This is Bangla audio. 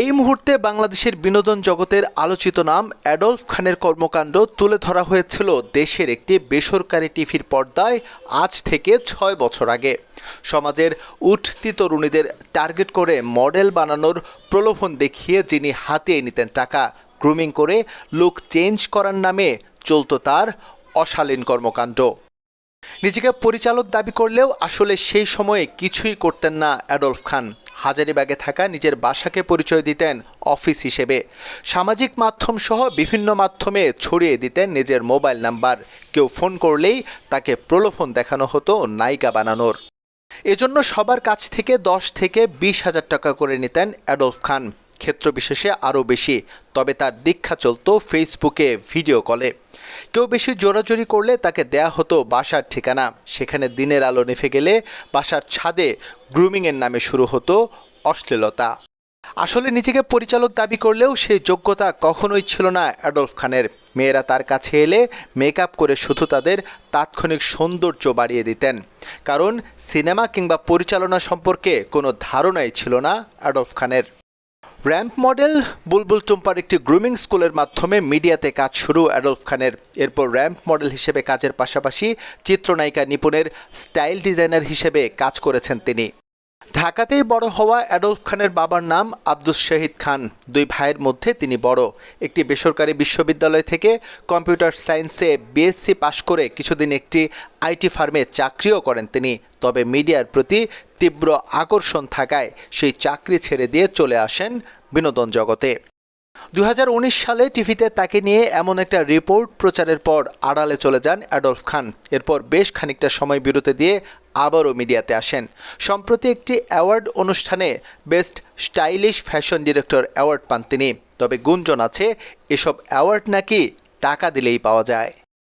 এই মুহূর্তে বাংলাদেশের বিনোদন জগতের আলোচিত নাম অ্যাডলফ খানের কর্মকাণ্ড তুলে ধরা হয়েছিল দেশের একটি বেসরকারি টিভির পর্দায় আজ থেকে ছয় বছর আগে। সমাজের উঠতি তরুণীদের টার্গেট করে মডেল বানানোর প্রলোভন দেখিয়ে যিনি হাতিয়ে নিতেন টাকা, গ্রুমিং করে লুক চেঞ্জ করার নামে চলত তার অশালীন কর্মকাণ্ড। নিজেকে পরিচালক দাবি করলেও আসলে সেই সময়ে কিছুই করতেন না অ্যাডলফ খান। হাজারিবাগে থাকা নিজের বাসাকে পরিচয় দিতেন অফিস হিসেবে। সামাজিক মাধ্যম সহ বিভিন্ন মাধ্যমে ছড়িয়ে দিতেন নিজের মোবাইল নাম্বার। কেউ ফোন করলেই তাকে প্রলোভন দেখানো হতো নায়িকা বানানোর। এজন্য সবার কাছ থেকে দশ থেকে বিশ হাজার টাকা করে নিতেন অ্যাডলফ খান। ক্ষেত্রবিশেষে আরও বেশি, তবে তার দীক্ষা চলত ফেসবুকে ভিডিও কলে। কেউ বেশি জোরাজোরি করলে তাকে দেয়া হতো বাসার ঠিকানা। সেখানে দিনের আলো নেভে গেলে বাসার ছাদে গ্রুমিংয়ের নামে শুরু হতো অশ্লীলতা। আসলে নিজেকে পরিচালক দাবি করলেও সেই যোগ্যতা কখনোই ছিল না অ্যাডলফ খানের। মেয়েরা তার কাছে এলে মেকআপ করে শুধু তাদের তাৎক্ষণিক সৌন্দর্য বাড়িয়ে দিতেন। কারণ সিনেমা কিংবা পরিচালনা সম্পর্কে কোনো ধারণাই ছিল না অ্যাডলফ খানের। র্যাম্প মডেল বুলবুল টুম্পার একটি গ্রুমিং স্কুলের মাধ্যমে মিডিয়াতে কাজ শুরু অ্যাডলফ খানের। এরপর র্যাম্প মডেল হিসেবে কাজের পাশাপাশি চিত্রনায়িকা নিপুণের স্টাইল ডিজাইনার হিসেবে কাজ করেছেন তিনি। ঢাকাতেই বড় হওয়া অ্যাডলফ খানের বাবার নাম আব্দুস শাহিদ খান। দুই ভাইয়ের মধ্যে তিনি বড়। একটি বেসরকারি বিশ্ববিদ্যালয় থেকে কম্পিউটার সায়েন্সে বিএসসি পাশ করে কিছুদিন একটি আইটি ফার্মে চাকরিও করেন তিনি। তবে মিডিয়ার প্রতি তীব্র আকর্ষণ থাকায় সেই চাকরি ছেড়ে দিয়ে চলে আসেন বিনোদন জগতে। দু হাজার উনিশ সালে টিভিতে তাকে নিয়ে এমন একটা রিপোর্ট প্রচারের পর আড়ালে চলে যান অ্যাডলফ খান। এরপর বেশ খানিকটা সময় বিরতি দিয়ে আবারও মিডিয়াতে আসেন। সম্প্রতি একটি অ্যাওয়ার্ড অনুষ্ঠানে best stylish fashion director award পান তিনি। তবে গুঞ্জন আছে, এসব অ্যাওয়ার্ড নাকি টাকা দিলেই পাওয়া যায়।